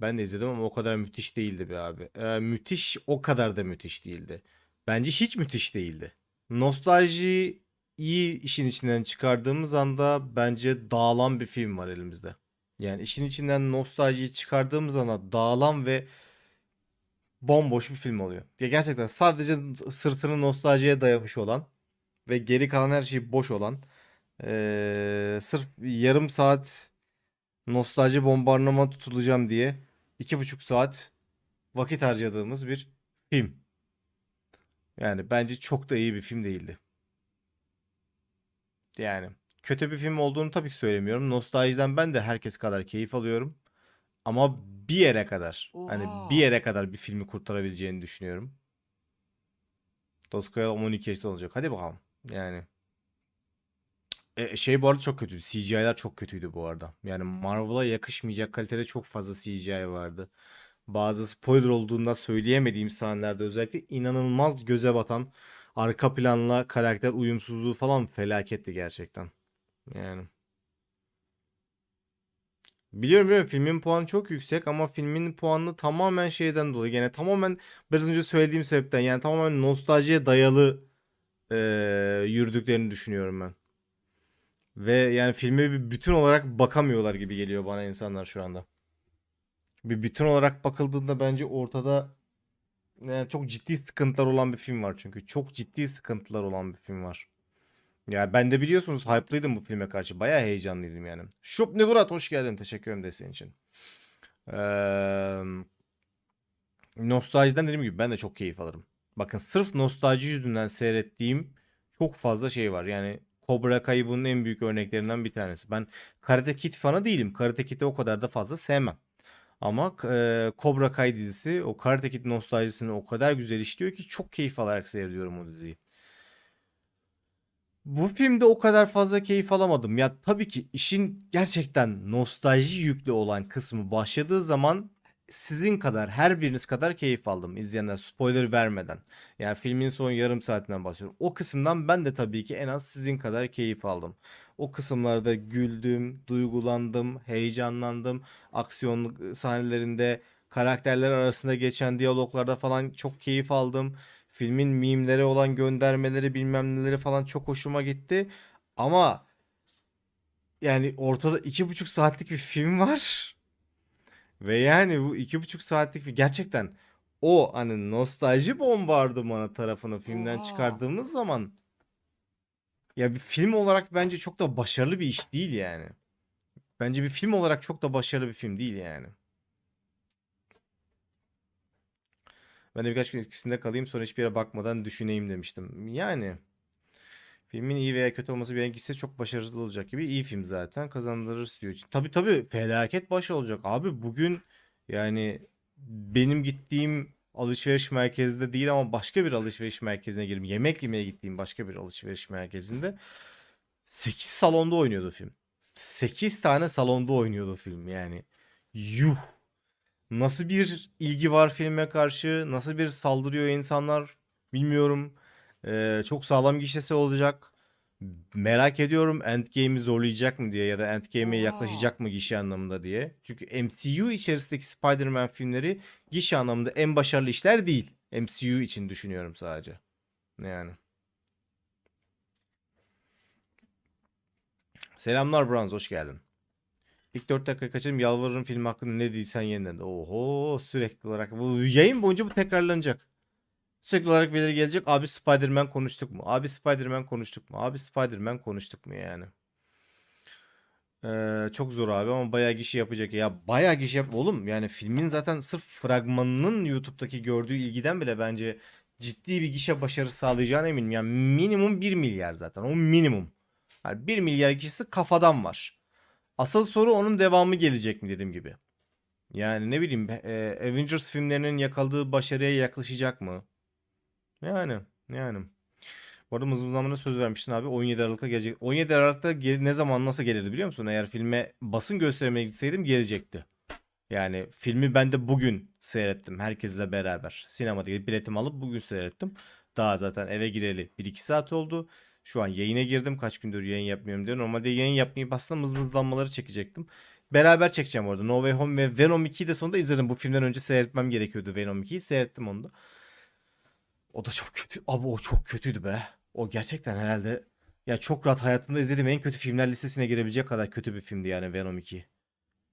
Ben de izledim ama o kadar müthiş değildi be abi. Ee, müthiş o kadar da müthiş değildi. Bence hiç müthiş değildi. Nostaljiyi işin içinden çıkardığımız anda bence dağılan bir film var elimizde. Yani işin içinden nostaljiyi çıkardığımız anda dağılan ve bomboş bir film oluyor. Ya gerçekten sadece sırtını nostaljiye dayamış olan ve geri kalan her şey boş olan ee, sırf yarım saat nostalji bombardımanına tutulacağım diye iki buçuk saat vakit harcadığımız bir film. Yani bence çok da iyi bir film değildi. Yani kötü bir film olduğunu tabii ki söylemiyorum. Nostaljiden ben de herkes kadar keyif alıyorum. Ama bir yere kadar. Hani Oha. bir yere kadar bir filmi kurtarabileceğini düşünüyorum. Doskoya 12 yaşında olacak. Hadi bakalım. Yani. E, şey bu arada çok kötüydü. CGI'ler çok kötüydü bu arada. Yani Marvel'a yakışmayacak kalitede çok fazla CGI vardı. Bazı spoiler olduğundan söyleyemediğim sahnelerde özellikle inanılmaz göze batan arka planla karakter uyumsuzluğu falan felaketti gerçekten. Yani. Biliyorum biliyorum filmin puanı çok yüksek ama filmin puanını tamamen şeyden dolayı gene tamamen biraz önce söylediğim sebepten yani tamamen nostaljiye dayalı eee, yürüdüklerini düşünüyorum ben. Ve yani filme bir bütün olarak bakamıyorlar gibi geliyor bana insanlar şu anda. Bir bütün olarak bakıldığında bence ortada yani çok ciddi sıkıntılar olan bir film var çünkü. Çok ciddi sıkıntılar olan bir film var. Ya ben de biliyorsunuz hype'lıydım bu filme karşı. Bayağı heyecanlıydım yani. Şup Nigurat hoş geldin. Teşekkür ederim desteğin için. Eee nostaljiden dediğim gibi ben de çok keyif alırım. Bakın sırf nostalji yüzünden seyrettiğim çok fazla şey var. Yani Cobra Kai bunun en büyük örneklerinden bir tanesi. Ben Karate Kid fanı değilim. Karate Kid'i o kadar da fazla sevmem. Ama e, Cobra Kai dizisi o Karate Kid nostaljisini o kadar güzel işliyor ki çok keyif alarak seyrediyorum o diziyi. Bu filmde o kadar fazla keyif alamadım. Ya tabii ki işin gerçekten nostalji yüklü olan kısmı başladığı zaman sizin kadar her biriniz kadar keyif aldım izleyenler spoiler vermeden. Yani filmin son yarım saatinden bahsediyorum. O kısımdan ben de tabii ki en az sizin kadar keyif aldım. O kısımlarda güldüm, duygulandım, heyecanlandım. Aksiyon sahnelerinde karakterler arasında geçen diyaloglarda falan çok keyif aldım. Filmin mimlere olan göndermeleri bilmem neleri falan çok hoşuma gitti. Ama yani ortada iki buçuk saatlik bir film var. Ve yani bu iki buçuk saatlik bir gerçekten o hani nostalji bombardımanı tarafını filmden Oha. çıkardığımız zaman ya bir film olarak bence çok da başarılı bir iş değil yani. Bence bir film olarak çok da başarılı bir film değil yani. Ben de birkaç gün etkisinde kalayım sonra hiçbir yere bakmadan düşüneyim demiştim. Yani filmin iyi veya kötü olması benimkisi çok başarılı olacak gibi iyi film zaten kazandırır diyor. Tabii tabii felaket baş olacak. Abi bugün yani benim gittiğim alışveriş merkezinde değil ama başka bir alışveriş merkezine girdim. Yemek yemeye gittiğim başka bir alışveriş merkezinde 8 salonda oynuyordu film. 8 tane salonda oynuyordu film yani. Yuh. Nasıl bir ilgi var filme karşı? Nasıl bir saldırıyor insanlar? Bilmiyorum. Ee, çok sağlam gişesi olacak. Merak ediyorum Endgame'i zorlayacak mı diye ya da Endgame'e yaklaşacak mı gişe anlamında diye. Çünkü MCU içerisindeki Spider-Man filmleri gişe anlamında en başarılı işler değil. MCU için düşünüyorum sadece. Yani. Selamlar Bronz, hoş geldin. İlk 4 dakika kaçırdım. Yalvarırım film hakkında ne değilsen yeniden. Oho sürekli olarak. Bu yayın boyunca bu tekrarlanacak. Sürekli olarak birileri gelecek. Abi Spider-Man konuştuk mu? Abi Spider-Man konuştuk mu? Abi Spider-Man konuştuk mu yani? Ee, çok zor abi ama bayağı gişi yapacak. Ya bayağı gişi yap. Oğlum yani filmin zaten sırf fragmanının YouTube'daki gördüğü ilgiden bile bence ciddi bir gişe başarısı sağlayacağına eminim. Yani minimum 1 milyar zaten. O minimum. Yani 1 milyar kişisi kafadan var. Asıl soru onun devamı gelecek mi dediğim gibi. Yani ne bileyim e, Avengers filmlerinin yakaladığı başarıya yaklaşacak mı? Yani yani. Bu arada zamanda söz vermiştin abi 17 Aralık'ta gelecek. 17 Aralık'ta gel- ne zaman nasıl gelirdi biliyor musun? Eğer filme basın gösterimine gitseydim gelecekti. Yani filmi ben de bugün seyrettim herkesle beraber. Sinemada gidip biletimi alıp bugün seyrettim. Daha zaten eve gireli 1-2 saat oldu. Şu an yayına girdim. Kaç gündür yayın yapmıyorum diye. Normalde yayın yapmayıp aslında mızmızlanmaları çekecektim. Beraber çekeceğim orada. No Way Home ve Venom 2'yi de sonunda izledim. Bu filmden önce seyretmem gerekiyordu Venom 2'yi. Seyrettim onu da. O da çok kötü. Abi o çok kötüydü be. O gerçekten herhalde ya çok rahat hayatımda izlediğim en kötü filmler listesine girebilecek kadar kötü bir filmdi yani Venom 2.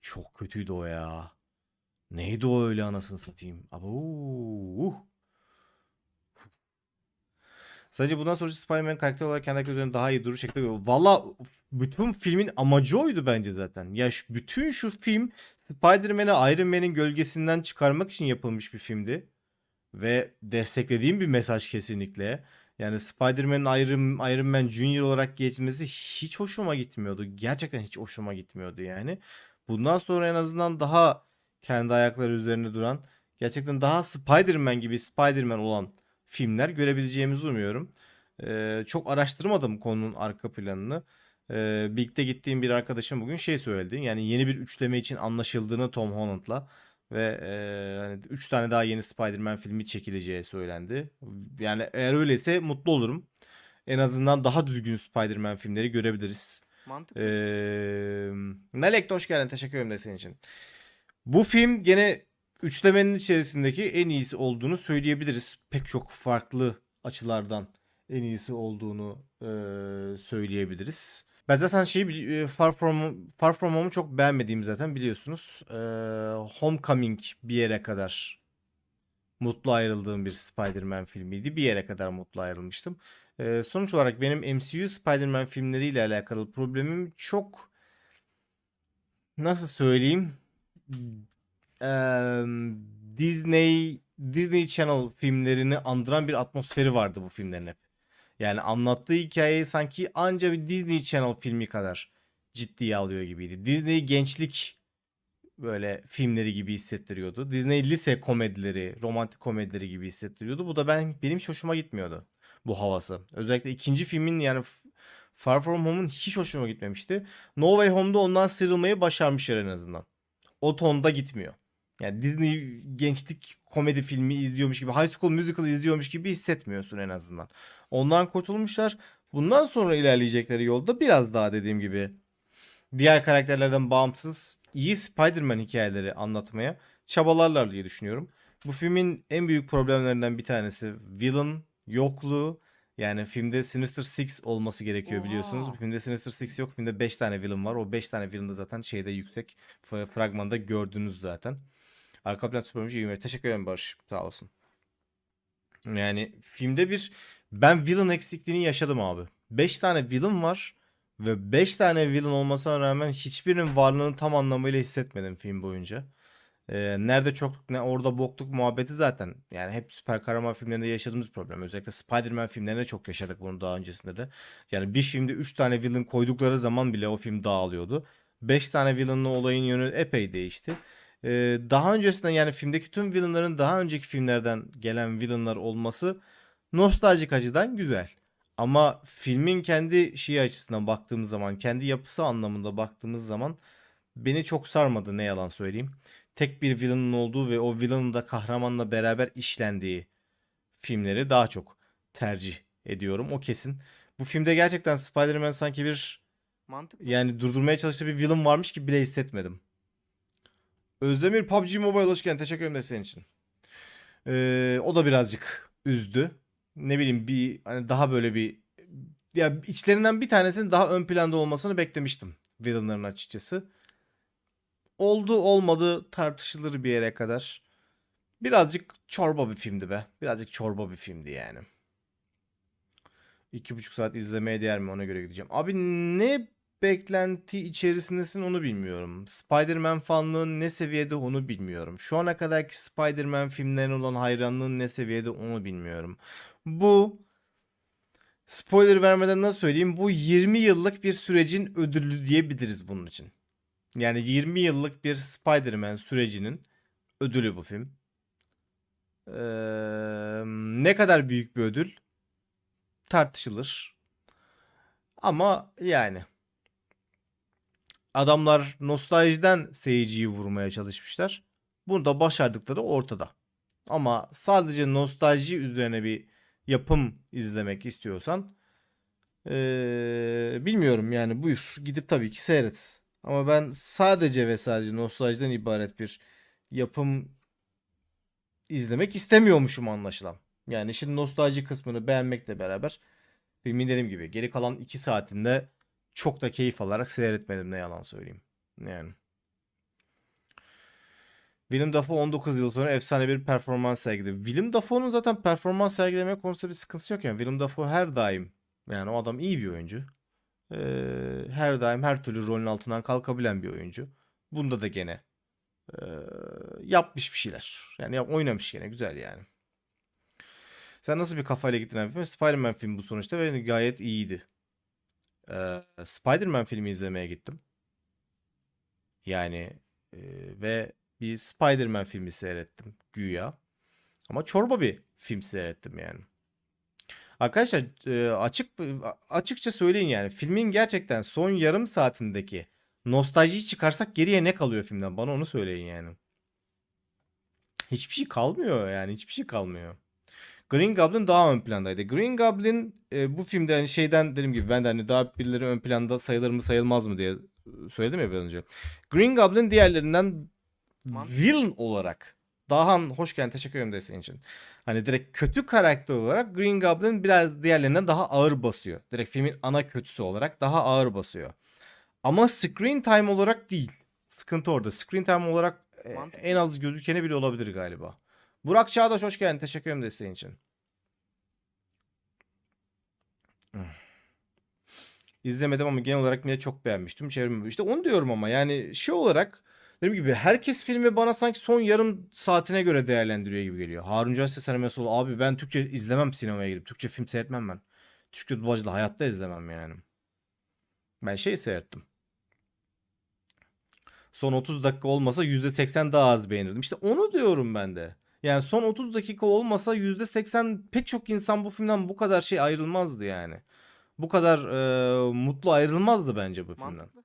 Çok kötüydü o ya. Neydi o öyle anasını satayım. Abi uh. Sadece bundan sonra Spider-Man karakter olarak kendi üzerinde daha iyi durur şekli. Valla bütün filmin amacı oydu bence zaten. Ya şu, bütün şu film Spider-Man'i Iron Man'in gölgesinden çıkarmak için yapılmış bir filmdi. Ve desteklediğim bir mesaj kesinlikle. Yani Spider-Man'in Iron, Iron Man Junior olarak geçmesi hiç hoşuma gitmiyordu. Gerçekten hiç hoşuma gitmiyordu yani. Bundan sonra en azından daha kendi ayakları üzerinde duran, gerçekten daha Spider-Man gibi Spider-Man olan filmler görebileceğimizi umuyorum. Ee, çok araştırmadım konunun arka planını. Ee, birlikte gittiğim bir arkadaşım bugün şey söyledi. Yani yeni bir üçleme için anlaşıldığını Tom Holland'la ve e, hani 3 tane daha yeni Spider-Man filmi çekileceği söylendi. Yani eğer öyleyse mutlu olurum. En azından daha düzgün Spider-Man filmleri görebiliriz. Mantıklı. Ee, de hoş geldin. Teşekkür ederim desteğin için. Bu film gene üçlemenin içerisindeki en iyisi olduğunu söyleyebiliriz. Pek çok farklı açılardan en iyisi olduğunu e, söyleyebiliriz. Ben zaten şeyi e, Far From Far From Home'u çok beğenmediğimi zaten biliyorsunuz. E, Homecoming bir yere kadar mutlu ayrıldığım bir Spider-Man filmiydi. Bir yere kadar mutlu ayrılmıştım. E, sonuç olarak benim MCU Spider-Man filmleriyle alakalı problemim çok nasıl söyleyeyim? Disney Disney Channel filmlerini andıran bir atmosferi vardı bu filmlerin hep. Yani anlattığı hikayeyi sanki anca bir Disney Channel filmi kadar ciddiye alıyor gibiydi. Disney gençlik böyle filmleri gibi hissettiriyordu. Disney lise komedileri, romantik komedileri gibi hissettiriyordu. Bu da ben benim hiç hoşuma gitmiyordu bu havası. Özellikle ikinci filmin yani Far From Home'un hiç hoşuma gitmemişti. No Way Home'da ondan sıyrılmayı başarmışlar en azından. O tonda gitmiyor. Yani Disney gençlik komedi filmi izliyormuş gibi, High School Musical izliyormuş gibi hissetmiyorsun en azından. Ondan kurtulmuşlar. Bundan sonra ilerleyecekleri yolda biraz daha dediğim gibi diğer karakterlerden bağımsız iyi Spider-Man hikayeleri anlatmaya çabalarlar diye düşünüyorum. Bu filmin en büyük problemlerinden bir tanesi villain yokluğu. Yani filmde Sinister Six olması gerekiyor biliyorsunuz. Oha. Bu filmde Sinister Six yok. Filmde 5 tane villain var. O 5 tane villain da zaten şeyde yüksek fragmanda gördünüz zaten. Arka plan süpermiş iyi? Teşekkür ederim Barış. Sağ olasın. Yani filmde bir ben villain eksikliğini yaşadım abi. 5 tane villain var ve 5 tane villain olmasına rağmen hiçbirinin varlığını tam anlamıyla hissetmedim film boyunca. Ee, nerede çokluk ne orada bokluk muhabbeti zaten. Yani hep süper kahraman filmlerinde yaşadığımız problem. Özellikle Spider-Man filmlerinde çok yaşadık bunu daha öncesinde de. Yani bir filmde 3 tane villain koydukları zaman bile o film dağılıyordu. 5 tane villainlı olayın yönü epey değişti. Ee, daha öncesinden yani filmdeki tüm villainların daha önceki filmlerden gelen villainlar olması nostaljik açıdan güzel. Ama filmin kendi şeyi açısından baktığımız zaman, kendi yapısı anlamında baktığımız zaman beni çok sarmadı ne yalan söyleyeyim. Tek bir villain'ın olduğu ve o villain'ın da kahramanla beraber işlendiği filmleri daha çok tercih ediyorum. O kesin. Bu filmde gerçekten Spider-Man sanki bir Mantıklı. yani durdurmaya çalıştığı bir villain varmış gibi bile hissetmedim. Özdemir PUBG Mobile hoş geldin. Teşekkür ederim senin için. Ee, o da birazcık üzdü. Ne bileyim bir hani daha böyle bir ya içlerinden bir tanesinin daha ön planda olmasını beklemiştim villainların açıkçası. Oldu olmadı tartışılır bir yere kadar. Birazcık çorba bir filmdi be. Birazcık çorba bir filmdi yani. İki buçuk saat izlemeye değer mi ona göre gideceğim. Abi ne beklenti içerisindesin onu bilmiyorum. Spider-Man fanlığın ne seviyede onu bilmiyorum. Şu ana kadarki Spider-Man filmlerine olan hayranlığın ne seviyede onu bilmiyorum. Bu spoiler vermeden nasıl söyleyeyim? Bu 20 yıllık bir sürecin ödülü diyebiliriz bunun için. Yani 20 yıllık bir Spider-Man sürecinin ödülü bu film. Ee, ne kadar büyük bir ödül tartışılır. Ama yani adamlar nostaljiden seyirciyi vurmaya çalışmışlar. Bunu da başardıkları ortada. Ama sadece nostalji üzerine bir yapım izlemek istiyorsan ee, bilmiyorum yani buyur gidip tabii ki seyret. Ama ben sadece ve sadece nostaljiden ibaret bir yapım izlemek istemiyormuşum anlaşılan. Yani işin nostalji kısmını beğenmekle beraber filmin dediğim gibi geri kalan 2 saatinde çok da keyif alarak seyretmedim ne yalan söyleyeyim. Yani. Willem Dafoe 19 yıl sonra efsane bir performans sergiledi. Willem Dafoe'nun zaten performans sergileme konusunda bir sıkıntısı yok yani. Willem Dafoe her daim yani o adam iyi bir oyuncu. Ee, her daim her türlü rolün altından kalkabilen bir oyuncu. Bunda da gene ee, yapmış bir şeyler. Yani yap- oynamış gene güzel yani. Sen nasıl bir kafayla gittin abi? Spider-Man filmi bu sonuçta ve gayet iyiydi. Ee, Spider-Man filmi izlemeye gittim. Yani e, ve bir Spider-Man filmi seyrettim güya. Ama çorba bir film seyrettim yani. Arkadaşlar e, açık açıkça söyleyin yani filmin gerçekten son yarım saatindeki nostaljiyi çıkarsak geriye ne kalıyor filmden? Bana onu söyleyin yani. Hiçbir şey kalmıyor yani hiçbir şey kalmıyor. Green Goblin daha ön plandaydı. Green Goblin e, bu filmde hani şeyden dediğim gibi ben de hani daha birileri ön planda sayılır mı sayılmaz mı diye söyledim ya biraz önce. Green Goblin diğerlerinden villain olarak daha hoş geldin teşekkür ederim desteğin için. Hani direkt kötü karakter olarak Green Goblin biraz diğerlerinden daha ağır basıyor. Direkt filmin ana kötüsü olarak daha ağır basıyor. Ama screen time olarak değil. Sıkıntı orada. Screen time olarak e, en az gözükeni bile olabilir galiba. Burak Çağdaş hoş geldin. Teşekkür ederim desteğin için. İzlemedim ama genel olarak yine çok beğenmiştim. Çevrem işte onu diyorum ama yani şey olarak dediğim gibi herkes filmi bana sanki son yarım saatine göre değerlendiriyor gibi geliyor. Harun Canses hani mesela abi ben Türkçe izlemem sinemaya gidip. Türkçe film seyretmem ben. Türkçe dublajla hayatta izlemem yani. Ben şey seyrettim. Son 30 dakika olmasa %80 daha az beğenirdim. İşte onu diyorum ben de. Yani son 30 dakika olmasa %80 pek çok insan bu filmden bu kadar şey ayrılmazdı yani. Bu kadar e, mutlu ayrılmazdı bence bu filmden. Mantıklı.